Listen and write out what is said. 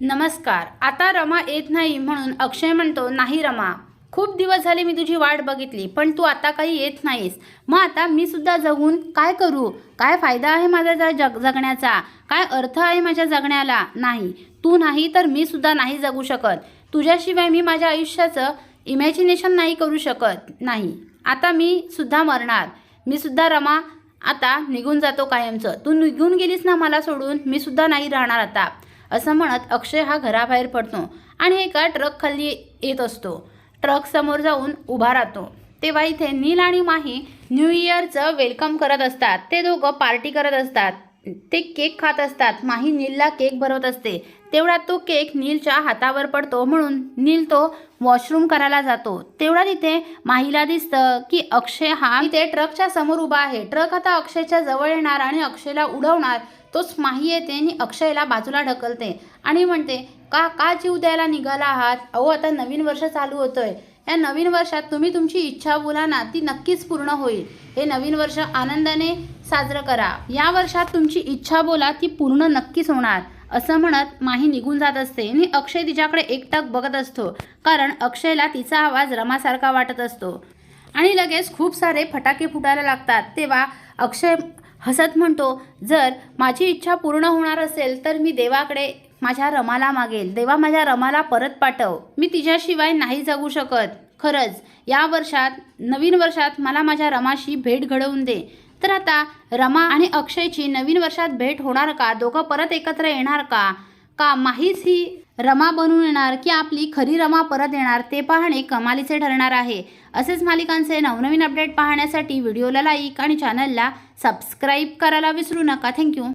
नमस्कार. आता रमा येत नाही म्हणून अक्षय म्हणतो नाही रमा खूप दिवस झाले मी तुझी वाट बघितली पण तू आता काही येत नाहीस. मग आता मी सुद्धा जगून काय करू? काय फायदा आहे माझा जग जगण्याचा? काय अर्थ आहे माझ्या जगण्याला? नाही. तू नाही तर मी सुद्धा नाही जगू शकत. तुझ्याशिवाय मी माझ्या आयुष्याचं इमॅजिनेशन नाही करू शकत. नाही. आता मी सुद्धा मरणार. मी सुद्धा रमा आता निघून जातो कायमचं. तू निघून गेलीस ना मला सोडून? मी सुद्धा नाही राहणार आता. असं म्हणत अक्षय हा घराबाहेर पडतो आणि एका ट्रक खाली येत असतो. ट्रक समोर जाऊन उभा राहतो. तेव्हा इथे नील आणि माही न्यू इयरचं वेलकम करत असतात. ते दोघं पार्टी करत असतात. ते केक खात असतात. माही नीलला केक भरवत असते. तेवढ्यात तो केक नीलच्या हातावर पडतो म्हणून नील तो वॉशरूम करायला जातो. तेवढ्या तिथे माहीला दिसतं की अक्षय हा इथे ट्रकच्या समोर उभा आहे. ट्रक आता अक्षयच्या जवळ येणार आणि अक्षयला उडवणार. तोच माही येते आणि अक्षयला बाजूला ढकलते आणि म्हणते का का जीव द्यायला निघाला आहात? अहो आता नवीन वर्ष चालू होतोय. या नवीन वर्षात तुम्ही तुमची इच्छा बोला ना ती नक्कीच पूर्ण होईल. हे नवीन वर्ष आनंदाने साजरं करा. या वर्षात तुमची इच्छा बोला ती पूर्ण नक्कीच होणार. असं म्हणत माही निघून जात असते. आणि अक्षय तिच्याकडे एकटक बघत असतो. कारण अक्षयला तिचा आवाज रमासारखा वाटत असतो. आणि लगेच खूप सारे फटाके फुटायला लागतात. तेव्हा अक्षय हसत म्हणतो जर माझी इच्छा पूर्ण होणार असेल तर मी देवाकडे माझ्या रमाला मागेल. देवा माझ्या रमाला परत पाठव. मी तिच्याशिवाय नाही जगू शकत. खरंच या वर्षात नवीन वर्षात मला माझ्या रमाशी भेट घडवून दे. तर आता रमा आणि अक्षयची नवीन वर्षात भेट होणार का? दोघं परत एकत्र येणार का? का माहीच ही रमा बनून येणार की आपली खरी रमा परत येणार ते पाहणे कमालीचे ठरणार आहे. असेच मालिकांचे नवनवीन अपडेट पाहण्यासाठी व्हिडिओला लाईक आणि चॅनलला सबस्क्राईब करायला विसरू नका. थँक्यू